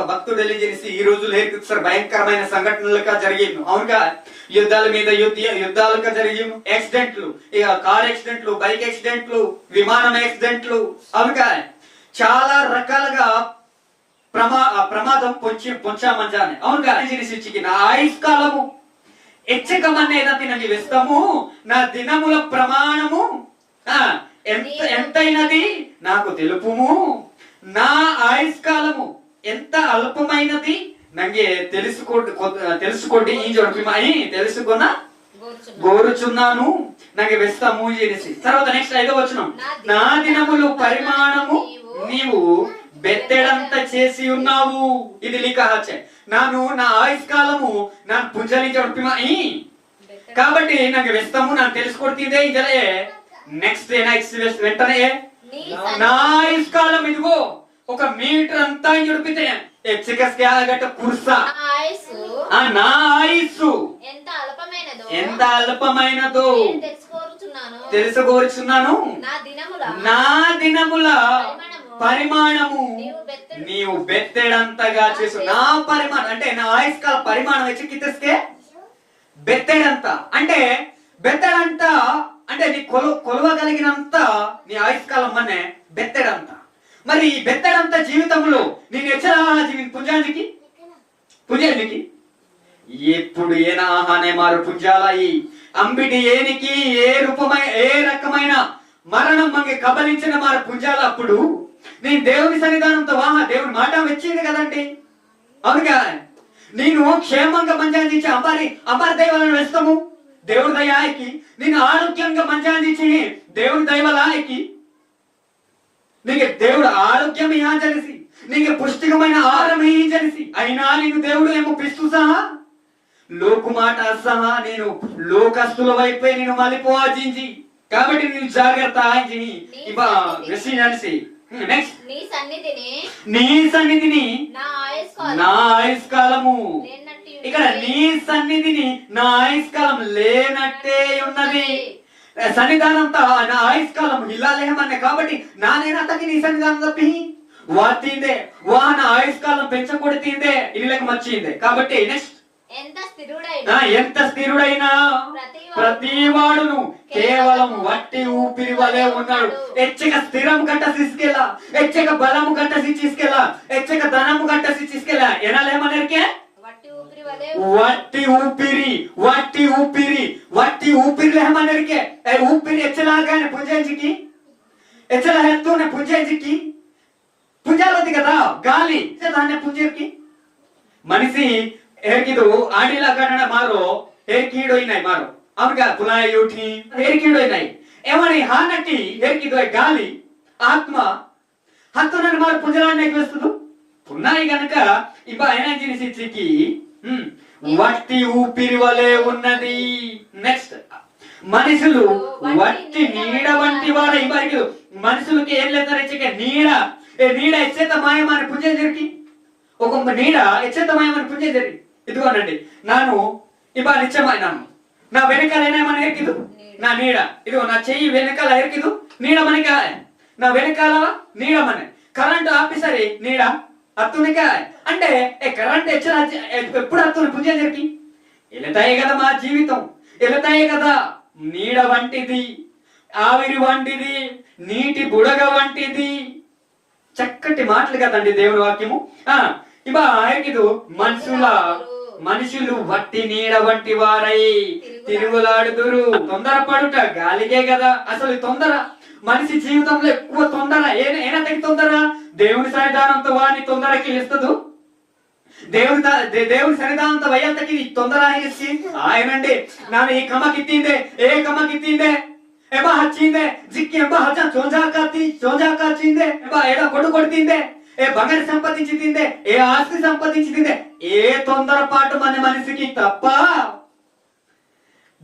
భక్తుడు తెలియజేసి ఈ రోజు సార్ భయంకరమైన సంఘటనలుగా జరిగింది. అవునుగా యుద్ధాల మీద యుద్ధ యుద్ధాలుగా జరిగిన యాక్సిడెంట్లు ఇక కార్ యాక్సిడెంట్లు బైక్ యాక్సిడెంట్లు విమానం యాక్సిడెంట్లు. అవునుగా చాలా రకాలుగా ప్రమా ప్రమాదం పొంచి పొంచామంచాನೆ అవునుగా చికి నా ఆయుష్ కాలము ఎచ్చకమనేది నాకు ఇస్తాము. నా దినముల ప్రమాణము ఎంత ఎంతైనది నాకు తెలుపుము. నా ఆయుష్ కాలము ఎంత అల్పమైనది? నంగి తెలుసుకోండి తెలుసుకోండి ఈ అని తెలుసుకున్న గోరుచున్నాను. నాకు వెస్తాము చేసి తర్వాత నెక్స్ట్ ఐదో వచ్చిన నా దినములు పరిమాణము నీవు బెత్తెడంత చేసి ఉన్నావు. ఇది లీకహాచే నాను నా ఆయుష్కాలము నా పుంజలించడపిమాయి కాబట్టి నాకు వేస్తాము నాకు తెలుసుకొడితే ఇదే నెక్స్ట్ నెక్స్ట్ వెంటనే. నా ఆయుష్కాలం ఇదిగో. ఒక మీటర్ అంతా గట్ట కుర్స నా ఆయుస్సు? ఆ నా ఆయుస్సు. ఎంత అల్పమైనదో? ఎంత అల్పమైనదో? నేను తెలుసుకోరుచున్నాను. నా దినముల? పరిమాణము? నీవు బెత్తెడు- నీవు బెత్తెడంతగా చేసు. నా పరిమాణం అంటే నా ఆయుష్కాల పరిమాణం వచ్చి కితస్కే? బెత్తెడంత. అంటే బెత్తెడంత అంటే నీ కొలు కొలవగలిగినంత నీ ఆయుష్కాలం మనే బెత్తెడంత. మరి ఈ బెత్తడంత జీవితంలో నేను ఎచ్చరా జీవి పుంజానికి? పుంజానికి? ఎప్పుడు ఏనా ఆహానే మారు పుంజాలాయి. అంబిటి ఏనికి ఏ రూపమై ఏ రకమైన మరణం మంగి కబలించిన మారు పుంజాల అప్పుడు నేను దేవుని సన్నిధానంతో వాహ దేవుని మాట వచ్చింది కదండి. అవునుగా నేను క్షేమంగా మంచాందించి అమ్మారి అపార దైవాలను వేస్తాము. దేవుడి దయాయికి నేను ఆరోగ్యంగా మంచాందించి దేవుడి దైవలాయకి నీకు దేవుడు ఆరోగ్యం ఇహాచరిసి నీకు పుష్టికమైన ఆహారం ఇహించరిసి అయినా నీకు దేవుడు ఏమో పిస్తు సహా లోకు మాట సహా నేను లోకస్తుల వైపే నేను మలిపోవాచించి కాబట్టి నేను జాగ్రత్త ఆయించి విషయాల్సి నెక్స్ట్ నీ సన్నిధిని. నీ సన్నిధిని. నా ఆయుష్కాలము. ఇక్కడ నీ సన్నిధిని నా ఆయుష్కాలం లేనట్టే ఉన్నది. సన్నిధానంతో నా ఆయుష్కాలం ఇల్లాలేమన్నా కాబట్టి నానేనా తగ్గి నీ సన్నిధానం తప్పి వాతిందే వా నా ఆయుష్కాలం పెంచకూడతిందే ఇల్లకు మర్చిందే కాబట్టి నెక్స్ట్ ఎంత స్థిరుడైన ఆ, ఎంత స్థిరుడైనా ప్రతివాడు- ప్రతివాడును కేవలం వట్టి ఊపిరి వలె ఉన్నాడు. ఎచ్చక స్థిరం గట్ట తీసుకెళ్ళ. ఎచ్చక బలము గట్ట తీసుకెళ్ళ. ఎచ్చక ధనము గట్ట తీసుకెళ్ళ. ఎనాలేమనరికే వట్టి ఊపిరి వలె వట్టి ఊపిరి వట్టి ఊపిరి వట్టి ఊపిరి లేమనరికే ఏ ఊపిరి ఎచ్చలాగానే పుంజంజికి ఎచ్చల హెత్తూనే పుంజంజికి పుంజాలది కదా గాలి దాన్ని పుంజర్కి ಮನಸ್ಸಿ ಹೇಗಿದು ಆಡಿಲ ಕನ್ನಡ ಮಾರು ಹೇರ್ಕೀಡು ಇನ್ನಾಯಿ ಮಾರು ಅವನಿಗ ಪುನಃ ಯೂಟಿ ಹೇರ್ಕೀಡು ಇನ್ನಾಯಿ ఏమని హానట్టి ఏర్కిదో గాలి ఆత్మ హత్తు నన్ను మారు పుంజలాడినాకి వస్తుంది ఉన్నాయి గనక ఇప్ప ఎనర్జీ సిచ్చికి Hmm. Hmm. వట్టి ఊపిరి వలె ఉన్నది. నెక్స్ట్ మనుషులు వట్టి నీడ వంటి వారై మరియు మనుషులకి ఏం లేదా నీడ. ఏ నీడ ఎచ్చేత ఎచ్చేతమాయమని పుంజ జరిగి. ఒక నీడ ఎచ్చేత ఎచ్చేతమాయమని పుంజ జరిగి. ఇదిగోనండి. నాను ఇవా నిత్యమైనాను. నా వెనకాల ఏమైనా ఎరికిదు? నా నీడ. ఇదిగో నా చెయ్యి వెనకాల ఎరికిదు. నీడ మనకి. నా వెనకాల నీడ మన. కరెంట్ ఆఫీసరే నీడ అత్తునిక అంటే కరెంట్ ఎచ్చ ఎప్పుడు అత్తుని జరిగి? వెళతాయి కదా మా జీవితం. వెళతాయి కదా నీడ వంటిది ఆవిరి వంటిది నీటి బుడగ వంటిది. చక్కటి మాటలు కదండి దేవుని వాక్యము. ఆ ఇవ ఇది మనుషుల మనుషులు వట్టి నీడ వంటి వారై తిరుగులాడుదురు. తొందరపడుట గాలికే కదా. అసలు తొందర మనిషి జీవితంలో ఎక్కువ తొందర ఏ- ఏనంతకి తొందర దేవుని సన్నిధానంతో వాని తొందరకి ఇస్తదు దేవుని త- దే- దేవుని సన్నిధానంతో వయ్యంతకి ఈ తొందర ఇచ్చి ఆయనండి ನಾನು ಈ ಕಮ ಕಿತ್ತಿಂದೆ ಏ ಕಮ ಕಿತ್ತಿಂದೆ ಎಬ ಹಚ್ಚಿಂದೆ ಜಿಕ್ಕಿ ಎಂಬ ಹಚ್ಚ ಚೋಂಜಾಕಾತಿ ಚೋಂಜಾಕಾಚಿಂದೆ ಎಬ ಎಡ ಕೊಡು ಕೊಡ್ತಿಂದೆ ఏ బంగారు సంపాదించిందే ఏ ఆస్తి సంపాదించిందే ఏ తొందరపాటు మన మనిషికి తప్ప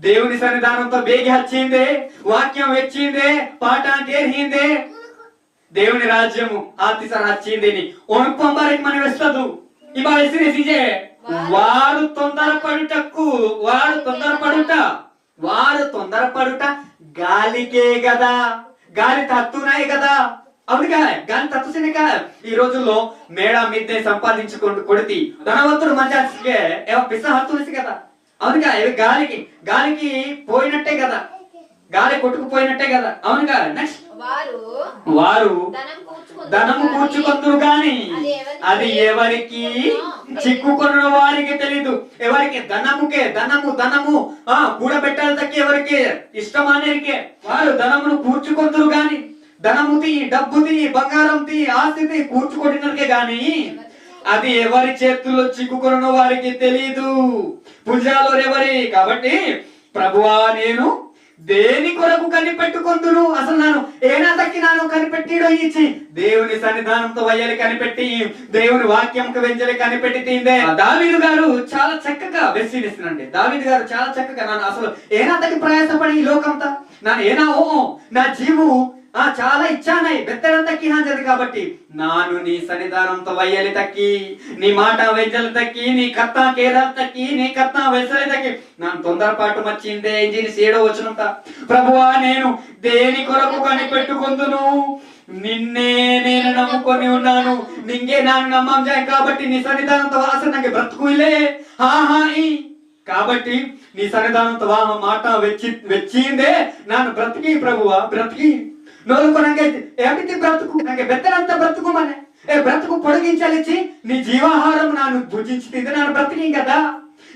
దేవుని సన్నిధానంతో బేగి హచ్చిందే వాక్యం వచ్చిందే పాట కేరిందే దేవుని రాజ్యము ఆతిసర హచ్చిందేని ఒనుపంబారికి మనం వెస్తదు ఇవాళ విసిరేసిజే వారు తొందరపడుటకు వారు తొందరపడుట వారు తొందరపడుట గాలికే కదా గాలి తత్తునాయి కదా? అవునుగా గాని తత్వసినిక ఈ రోజుల్లో మేడ మిద్దె సంపాదించుకుంటూ కొడితి. ధనవంతుడు మంచి ఏమో పిస హత్తునిసి కదా. అవునుగా ఇవి గాలికి గాలికి పోయినట్టే కదా. గాలి కొట్టుకుపోయినట్టే కదా. అవునుగా నెక్స్ట్ వారు వారు ధనం కూర్చుకుందురు ధనము కూర్చుకొందురు గాని అది ఎవరికి చిక్కుకున్న వారికి తెలీదు. ఎవరికి? ధనముకే ధనము ధనము. ఆ కూడబెట్టాలి తక్కి ఎవరికి? ఇష్టమానేరికే. వారు ధనమును కూర్చుకొందురు గాని ధనము తీ డబ్బు తీ బంగారం తీ ఆస్తి తీ కూర్చుకొట్టినరికే గాని అది ఎవరి చేతుల్లో చిక్కుకున్న వారికి తెలియదు భుజాలు ఎవరి? కాబట్టి ప్రభువా నేను దేని కొరకు కనిపెట్టుకుందును? అసలు నన్ను ఏనా దక్కినాను కనిపెట్టిడో ఇచ్చి దేవుని సన్నిధానంతో వయ్యలు కనిపెట్టి దేవుని వాక్యంకు వెంజలి కనిపెట్టి తిందే. దావీదు గారు చాలా చక్కగా వెసినిస్తున్నాండి దావీదు గారు చాలా చక్కగా నన్ను అసలు ఏనాదకి ప్రయాసపడి ఈ లోకంతా? నన్ను ఏనా ఓ నా జీవు ఆ చాలా ఇచ్చానై. తక్కి హాజరు కాబట్టి. నాను నీ సన్నిధానంతో వయ్యలి తక్కి నీ మాట వైద్యలు తక్కి నీ కత్తా కేరా తక్కి నీ కత్త వైసలి తక్కి. నా తొందరపాటు మర్చిందే ఇంజిని సేడో వచ్చినంత ప్రభువా నేను దేని కొరకు కనిపెట్టుకుందును? నిన్నే నేను నమ్ముకొని ఉన్నాను. నింగే నాకు నమ్మంజా కాబట్టి నీ సన్నిధానంతో ఆశ నాకు బ్రతుకులే హాహా కాబట్టి నీ సన్నిధానంతో మాట వెచ్చి వెచ్చిందే. నాను బ్రతికి ప్రభువా బ్రతికి. నోరుకు ನಂಗೆ ಏಮಿತಿ బ్రతుకు ನಂಗೆ ಬೆತ್ತರಂತ ಬ್ರತುಕು ఏ బ్రతుకు పొడిగించాలిచ్చి నీ జీవాహారం నాను భుజించి తింటున్నాను బ్రతికి కదా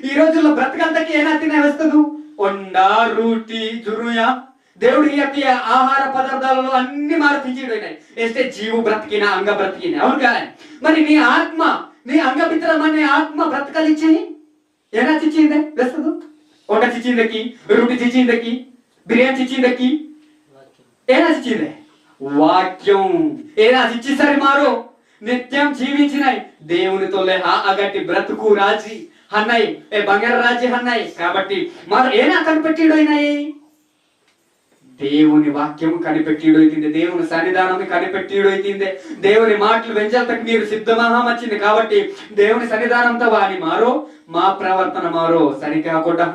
ఈ రోజుల్లో బ్రతకంతకి ఏనా తినే వస్తుంది వండ రూటి దురుయ. దేవుడు అతి ఆహార పదార్థాలలో అన్ని మారుతించిపోయినాయి వేస్తే జీవు బ్రతికినా అంగ బ్రతికినా. అవును కదా? మరి నీ ఆత్మ నీ అంగమిత్రం అనే ఆత్మ బ్రతకలిచ్చి ఏనా చిచ్చిందే? వస్తుంది వంట చిచ్చిందకి రూటి చిచ్చిందకి బిర్యానీ చిచ్చిందకి ఏ వాక్యం ఏ రాసి మారు? నిత్యం జీవించినాయి దేవునితో లేహా అగట్టి బ్రతుకు రాజి అన్నాయి ఏ బంగార రాజీ అన్నాయి కాబట్టి మరి ఏనా కనిపెట్టిడు అయినాయి దేవుని వాక్యం కనిపెట్టిడు అయితే దేవుని సన్నిధానం కనిపెట్టిడు అయితే దేవుని మాటలు వెంచేంతకు మీరు సిద్ధమహం వచ్చింది కాబట్టి దేవుని సన్నిధానంతో వాడి మారో మా ప్రవర్తన మారో సరికాకుండా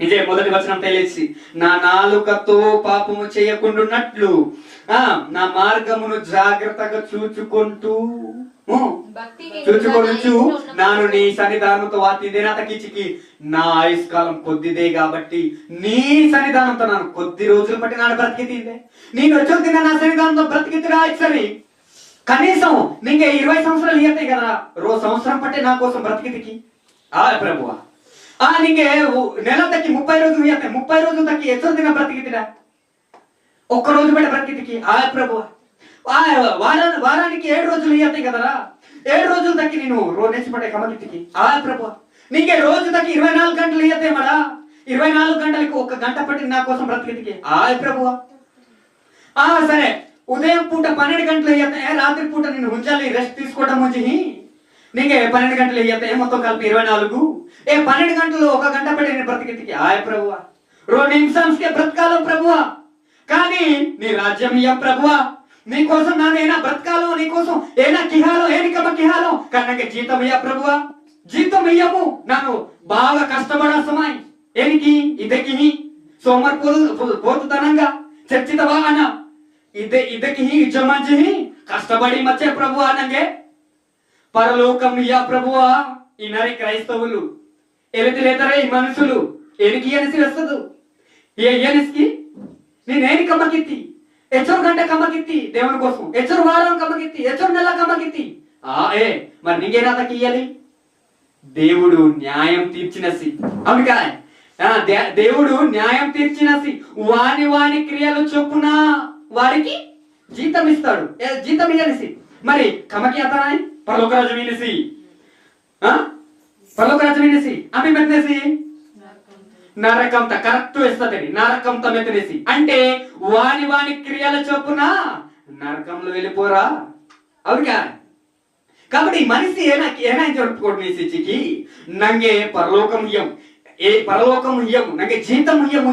ఇదే మొదటి వచనం తెలిసి నా నాలుకతో పాపము చేయకుండాన్నట్లు ఆ నా మార్గమును జాగ్రత్తగా చూచుకుంటూ చూచుకొనుచు నాను నీ సన్నిధానంతో వాతిదే నా తగ్గించికి నా ఆయుష్కాలం కొద్దిదే కాబట్టి నీ సన్నిధానంతో నాను కొద్ది రోజులు బట్టి నాను బ్రతికితే నేను వచ్చి నా సన్నిధానంతో బ్రతికితే సరి కనీసం నీకే ఇరవై సంవత్సరాలు ఇయ్యతాయి కదా రోజు సంవత్సరం పట్టే నా కోసం బ్రతికితికి. ఆ ప్రభువా. ఆ నీకే ఉ- నెల తక్కి ముప్పై రోజులు ఇయ్యతాయి ముప్పై రోజులు తక్కి ఎచ్చో దిన బ్రతికితిరా. ఒక్క రోజు బట్టి బ్రతికితికి. ఆ ప్రభువా ఆ వారాన్ని వారానికి ఏడు రోజులు ఇయ్యతాయి కదరా. ఏడు రోజులు తక్కి నేను రోజు నెచ్చి పడే కమకితికి ఆ ప్రభువా నీకే రోజు తక్కి ఇరవై నాలుగు గంటలు ఇయ్యతాయి మడా ఇరవై నాలుగు గంటలకి ఒక గంట పట్టి నా కోసం బ్రతికితికి. ఆ ప్రభువా ఆ సరే. ఉదయం పూట పన్నెండు గంటలు అయ్యాతే రాత్రి పూట నేను ఉంచాలి రెస్ట్ తీసుకోవడం మంచి నీకే పన్నెండు గంటలు ఇవ్వతే మొత్తం కలిపి ఇరవై నాలుగు. ఏ పన్నెండు గంటలు ఒక గంట పెట్టి నేను బ్రతికెత్తికి ఆయ ప్రభువ. రెండు నిమిషాలకే బ్రతకాలం ప్రభువ. కానీ నీ రాజ్యం ఇయ్య ప్రభువ. నీ కోసం ఏనా బ్రతకాలో? నీ కోసం ఏనా కిహాలో? ఏనికమ్మ కిహాలో? కానీ జీతం ఇయ్య ప్రభువ. జీతం ఇయ్యము. నన్ను బాగా కష్టపడా సమాయ్ ఏనికి? ఇదకి సోమర్ పోతుతనంగా. చర్చితవా అన్న ఇదే ఇదకి యజమాజి కష్టపడి మచ్చే ప్రభు అనంగే పరలోకం యా ప్రభువా ఈ నరి క్రైస్తవులు. ఎలితిలేతరే ఈ మనుషులు ఎనికి ఎనిసి వస్తదు. ఏ ఎనిస్కి? నేనేని కమ్మకిత్తి. ఎచ్చరు గంట కమ్మకిత్తి దేవుని కోసం. ఎచ్చరు వారం కమ్మకిత్తి ఎచ్చరు నెల కమ్మకిత్తి. ఆ ఏ మరి నీకేనా ఇయ్యాలి? దేవుడు న్యాయం తీర్చినసి అవును కదా ఆ, దే- దేవుడు న్యాయం తీర్చినసి వాని వాని క్రియలు చొప్పున వారికి జీతం ఇస్తాడు ఏ, జీతం ఇయ్యనిసి మరి కమకి అతనాయి పరలోకరాజు వినిసి ఆ? పరలోకరాజు వినిసి అవి మెత్తనేసి నరకంత కరెక్ట్ వేస్తుంది నరకంత మెత్తనేసి అంటే వాని వాని క్రియల చొప్పున నరకంలో వెళ్ళిపోరా? అవునుగా? కాబట్టి మనిషి ఏనా ఏనా జరుపుకోండి నీ సిచ్చికి నంగే పరలోకం ఇయ్యం ఏ పరలోకం ఇయ్యం నంగే జీతం ఇయ్యము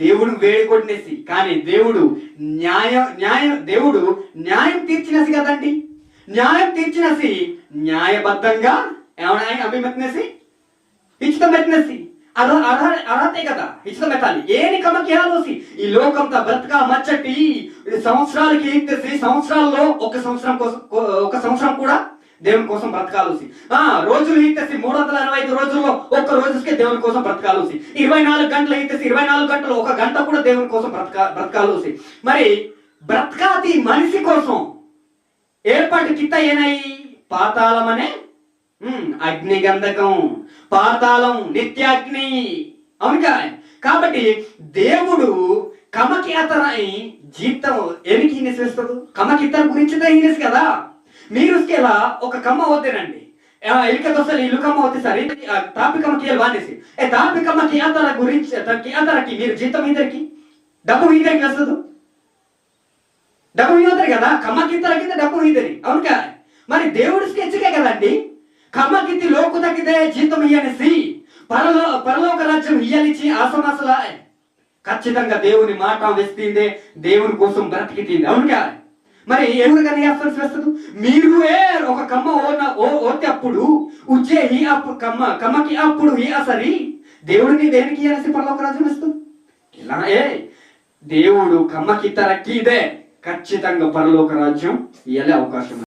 దేవుడు వేడుకొడినేసి కానీ దేవుడు న్యాయ న్యాయ దేవుడు న్యాయం తీర్చినసి కదండి. న్యాయం తీర్చినసి న్యాయబద్ధంగా ఏమన్నా అభిమెత్తినేసి ఇచ్చితం పెట్టినసి అర్హ అర్హతే కదా ఇచ్చితం పెట్టాలి ఏని కమకేయాలోసి ఈ లోకంతా బ్రతక మచ్చటి సంవత్సరాలకి ఏంటి సంవత్సరాల్లో ఒక సంవత్సరం కోసం ఒక సంవత్సరం కూడా దేవుని కోసం బ్రతకాలసి. ఆ రోజులు ఇచ్చేసి మూడు వందల అరవై ఐదు రోజుల్లో ఒక్క రోజుకి దేవుని కోసం బ్రతకాలసి. ఇరవై నాలుగు గంటలు ఇచ్చేసి ఇరవై నాలుగు గంటలు ఒక గంట కూడా దేవుని కోసం బ్రతక బ్రతకాలసి. మరి బ్రతకాతి మనిషి కోసం ఏర్పాటు కిత్త ఏనాయి పాతాళం అనే అగ్ని గంధకం పాతాళం నిత్యాగ్ని. అవునుగా కాబట్టి దేవుడు కమకి అతని జీవితం ఎనికి ఈనేసేస్తుంది కమకి ఇతర గురించి ఈనేసి కదా? మీరు ఇలా ఒక కమ్మ అవుతారండి ఇలుక దోసలు ఇల్లు కమ్మ వద్దు సరే. తాపి కమ్మకి వానేసి ఏ తాపి కమ్మకి అతర గురించి తనకి మీరు జీతం ఇద్దరికి? డబ్బు ఇద్దరికి వస్తుంది డబ్బు ఇవ్వతారు కదా? కమ్మకిత్తల కింద డబ్బు ఇద్దరి అవును కదా? మరి దేవుడి స్కెచ్కే కదండి? కమ్మకిత్తి లోకు తగ్గితే జీతం ఇయ్యనిసి పరలో పరలోక రాజ్యం ఇయ్యనిచ్చి ఆసమాసలా ఖచ్చితంగా దేవుని మాట వేస్తుంది దేవుని కోసం బ్రతికితుంది. అవును కదా? మరి ఎవరు కానీ వస్తుంది? మీరు ఏ ఒక కమ్మ ఓన ఓ ఓతే అప్పుడు ఉజ్జే హి అప్పుడు కమ్మ కమ్మకి అప్పుడు హీ అసరి దేవుడిని దేనికి అనేసి పరలోక రాజ్యం ఇస్తుంది ఇలా ఏ దేవుడు కమ్మకి తరక్కి ఇదే. ఖచ్చితంగా పరలోక రాజ్యం ఇవ్వలే అవకాశం.